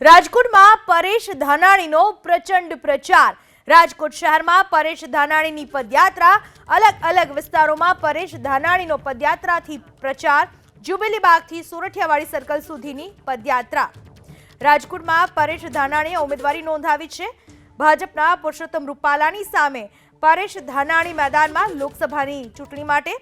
રાજકોટમાં પરેશ ધાનાણીનો પ્રચંડ પ્રચાર. રાજકોટ શહેરમાં પરેશ ધાનાણીની પદયાત્રા, અલગ અલગ વિસ્તારોમાં પરેશ ધાનાણીનો પદયાત્રાથી પ્રચાર, જુબેલી બાગથી સોરઠિયાવાડી સર્કલ સુધીની પદયાત્રા. રાજકોટમાં પરેશ ધાનાણીએ ઉમેદવારી નોંધાવી છે. ભાજપના પુરુષોત્તમ રૂપાલાની સામે પરેશ ધાનાણી મેદાનમાં લોકસભાની ચૂંટણી માટે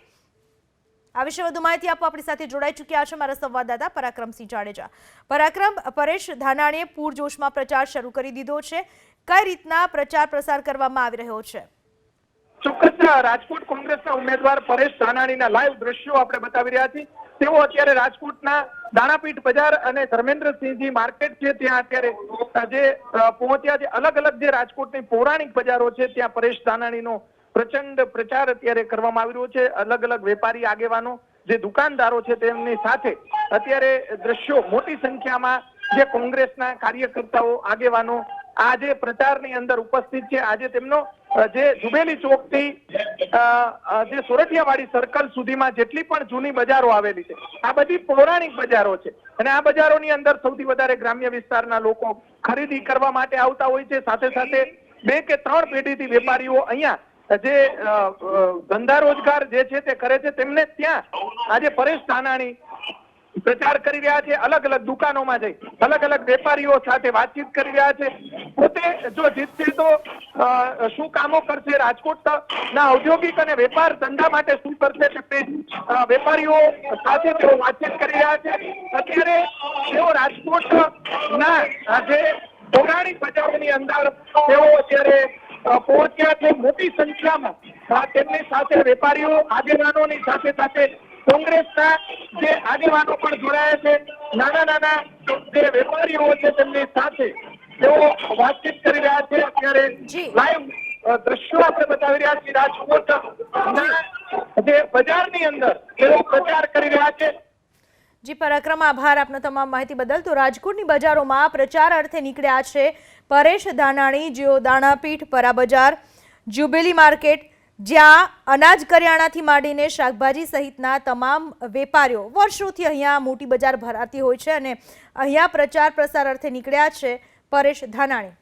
આ વિશે વધુ માહિતી આપવા આપણી સાથે જોડાઈ ચૂક્યા છે મારા સંવાદદાતા પરાક્રમસિંહ જાડેજા. પરાક્રમ પરેશ ધાનાણીએ પૂરજોશમાં પ્રચાર શરૂ કરી દીધો છે. કઈ રીતના પ્રચાર પ્રસાર કરવામાં આવી રહ્યો છે? ચોક્કસ રાજકોટ કોંગ્રેસના ઉમેદવાર પરેશ ધાનાણીના લાઈવ દ્રશ્યો આપણે બતાવી રહ્યા છીએ. તેઓ અત્યારે રાજકોટના દાણાપીઠ બજાર અને ધર્મેન્દ્રસિંહજી માર્કેટ છે. ત્યાં અત્યારે જે પહોંચ્યા છે. અલગ અલગ જે રાજકોટની પૌરાણિક બજારો છે, ત્યાં પરેશ ધાનાણીનો પ્રચંડ પ્રચાર અત્યારે કરવામાં આવી રહ્યો છે. અલગ અલગ વેપારી આગેવાનો, જે દુકાનદારો છે તેમની સાથે અત્યારે દ્રશ્યો મોટી સંખ્યામાં જે કોંગ્રેસના કાર્યકર્તાઓ, આગેવાનો આજે પ્રચારની અંદર ઉપસ્થિત છે. આજે તેમનો જે જુબેલી ચોકથી જે સોરઠિયાવાડી સર્કલ સુધીમાં જેટલી પણ જૂની બજારો આવેલી છે, આ બધી પૌરાણિક બજારો છે. અને આ બજારોની અંદર સૌથી વધારે ગ્રામ્ય વિસ્તારના લોકો ખરીદી કરવા માટે આવતા હોય છે. સાથે સાથે બે કે ત્રણ પેઢીથી વેપારીઓ અહીંયા જે ધંધા રોજગાર જે છે તે કરે છે, તેમને ત્યાં આજે પરેશ ધાનાણી પ્રચાર કરી રહ્યા છે, અલગ અલગ દુકાનોમાં જઈ, અલગ અલગ વેપારીઓ સાથે વાતચીત કરી રહ્યા છે. પોતે જો જીતશે તો શું કામો કરશે રાજકોટ ના ઔદ્યોગિક અને વેપાર ધંધા માટે શું કરશે તે વેપારીઓ સાથે તેઓ વાતચીત કરી રહ્યા છે. અત્યારે તેઓ રાજકોટ ના જે પૌરાણિક બજારોની અંદર તેઓ અત્યારે પહોંચ્યા છે મોટી સંખ્યામાં. તેમની સાથે વેપારીઓ આગેવાનોની સાથે સાથે કોંગ્રેસના જે આગેવાનો પણ જોડાયા છે નાના નાના જે વેપારીઓ છે તેમની સાથે તેઓ વાતચીત કરી રહ્યા છે. અત્યારે લાઈવ દ્રશ્યો આપણે બતાવી રહ્યા છીએ. રાજકોટ જે બજારની અંદર તેઓ પ્રચાર કરી રહ્યા છે. જી, પરાક્રમ આભાર. આપનો તમામ માહિતી બદલ. તો રાજકોટની બજારોમાં પ્રચાર અર્થે નીકળ્યા છે પરેશ દાનાણી, જેઓ દાણાપીઠ પરા બજાર જ્યુબેલી માર્કેટ, જ્યાં અનાજ કરિયાણાથી માંડીને શાકભાજી સહિતના તમામ વેપારીઓ વર્ષોથી અહીંયા મોટી બજાર ભરાતી હોય છે અને અહીંયા પ્રચાર પ્રસાર અર્થે નીકળ્યા છે પરેશ ધાનાણી